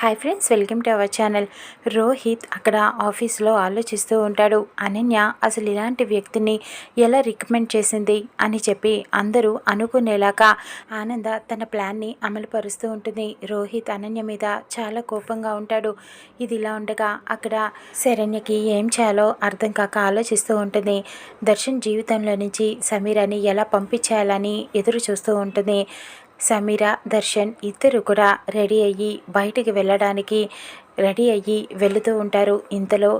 Hi friends welcome to our channel. Rohit అక్కడ ఆఫీస్లో ఆలోచిస్తూ ఉంటాడు. అనన్య అసలు ఇలాంటి వ్యక్తిని ఎలా రికమెండ్ చేసింది అని చెప్పి అందరూ అనుకునేలాగా ఆనంద తన ప్లాన్ని అమలుపరుస్తూ ఉంటుంది. రోహిత్ అనన్య మీద చాలా కోపంగా ఉంటాడు. ఇది ఇలా ఉండగా అక్కడ శరణ్యకి ఏం చేయాలో అర్థం కాక ఆలోచిస్తూ ఉంటుంది. దర్శన్ జీవితంలో నుంచి సమీరాని ఎలా పంపించేయాలని ఎదురు చూస్తూ ఉంటుంది. సమీర దర్శన్ ఇద్దరు కూడా రెడీ అయ్యి బయటికి వెళ్ళడానికి రెడీ అయ్యి వెళుతూ ఉంటారు. ఇంతలో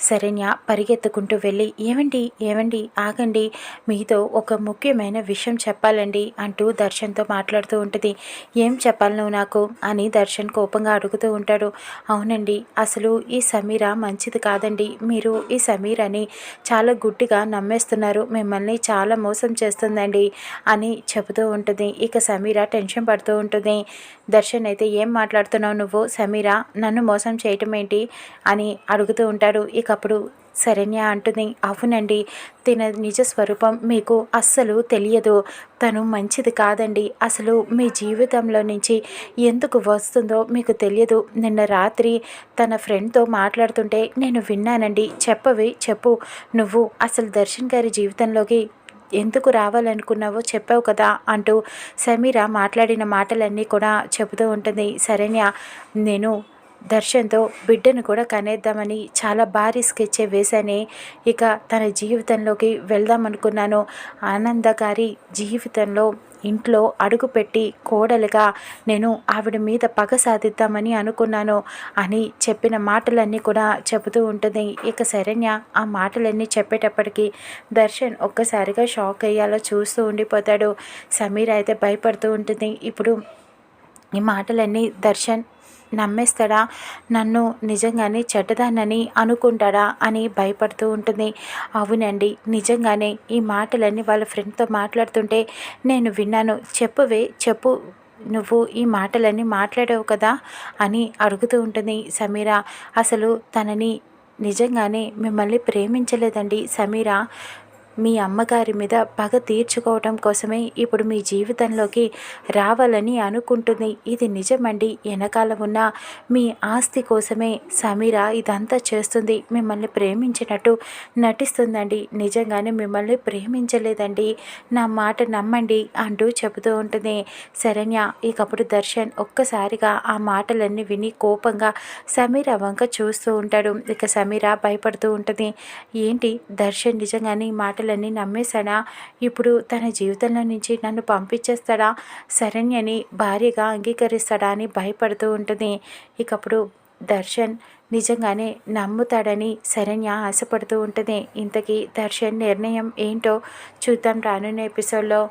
శరణ్య పరిగెత్తుకుంటూ వెళ్ళి ఏమండి ఏమండి ఆగండి మీతో ఒక ముఖ్యమైన విషయం చెప్పాలండి అంటూ దర్శన్తో మాట్లాడుతూ ఉంటుంది. ఏం చెప్పాలి నువ్వు నాకు? అని దర్శన్ కోపంగా అడుగుతూ ఉంటాడు. అవునండి అసలు ఈ సమీర మంచిది కాదండి. మీరు ఈ సమీరని చాలా గుడ్డిగా నమ్మేస్తున్నారు. మిమ్మల్ని చాలా మోసం చేస్తుందండి అని చెబుతూ ఉంటుంది. ఇక సమీర టెన్షన్ పడుతూ ఉంటుంది. దర్శన్ అయితే ఏం మాట్లాడుతున్నావు నువ్వు? సమీర నన్ను మోసం చేయటం ఏంటి? అని అడుగుతూ ఉంటాడు. ఇక అప్పుడు శరణ్య అంటుంది అవునండి తిన నిజ స్వరూపం మీకు అస్సలు తెలియదు. తను మంచిది కాదండి. అసలు మీ జీవితంలో నుంచి ఎందుకు వస్తుందో మీకు తెలియదు. నిన్న రాత్రి తన ఫ్రెండ్తో మాట్లాడుతుంటే నేను విన్నానండి. చెప్పవి చెప్పు. నువ్వు అసలు దర్శన్ గారి జీవితంలోకి ఎందుకు రావాలనుకున్నావో చెప్పావు కదా అంటూ సమీర మాట్లాడిన మాటలన్నీ కూడా చెబుతూ ఉంటుంది శరణ్య. నేను దర్శన్తో బిడ్డను కూడా కనేద్దామని చాలా భారీ స్కెచ్ వేశానే. ఇక తన జీవితంలోకి వెళ్దాం అనుకున్నాను ఆనంద గారి జీవితంలో ఇంట్లో అడుగుపెట్టి కోడలుగా నేను ఆవిడ మీద పగ సాధిద్దామని అనుకున్నాను అని చెప్పిన మాటలన్నీ కూడా చెబుతూ ఉంటుంది. ఇక శరణ్య ఆ మాటలన్నీ చెప్పేటప్పటికి దర్శన్ ఒక్కసారిగా షాక్ అయ్యేలా చూస్తూ ఉండిపోతాడు. సమీర అయితే భయపడుతూ ఉంటుంది. ఇప్పుడు ఈ మాటలన్నీ దర్శన్ నమ్మేస్తాడా? నన్ను నిజంగానే చెడ్డదానని అనుకుంటాడా అని భయపడుతూ ఉంటుంది. అవునండి నిజంగానే ఈ మాటలన్నీ వాళ్ళ ఫ్రెండ్తో మాట్లాడుతుంటే నేను విన్నాను. చెప్పువే చెప్పు. నువ్వు ఈ మాటలన్నీ మాట్లాడావు కదా? అని అడుగుతూ ఉంటుంది సమీర. అసలు తనని నిజంగానే మిమ్మల్ని ప్రేమించలేదండి సమీర. మీ అమ్మగారి మీద పగ తీర్చుకోవటం కోసమే ఇప్పుడు మీ జీవితంలోకి రావాలని అనుకుంటుంది. ఇది నిజమండి. వెనకాల ఉన్న మీ ఆస్తి కోసమే సమీర ఇదంతా చేస్తుంది. మిమ్మల్ని ప్రేమించినట్టు నటిస్తుందండి. నిజంగానే మిమ్మల్ని ప్రేమించలేదండి. నా మాట నమ్మండి అంటూ చెబుతూ ఉంటుంది శరణ్య. ఇకప్పుడు దర్శన్ ఒక్కసారిగా ఆ మాటలన్నీ విని కోపంగా సమీర వంక చూస్తూ ఉంటాడు. ఇక సమీర భయపడుతూ ఉంటుంది. ఏంటి? దర్శన్ నిజంగానే ఈ మాటలు మాటలన్నీ నమ్మేశాడా? ఇప్పుడు తన జీవితంలో నుంచి నన్ను పంపించేస్తాడా? శరణ్యని భార్యగా అంగీకరిస్తాడా అని భయపడుతూ ఉంటుంది. ఇకప్పుడు దర్శన్ నిజంగానే నమ్ముతాడని శరణ్య ఆశపడుతూ ఉంటుంది. ఇంతకీ దర్శన్ నిర్ణయం ఏంటో చూద్దాం రానున్న ఎపిసోడ్లో.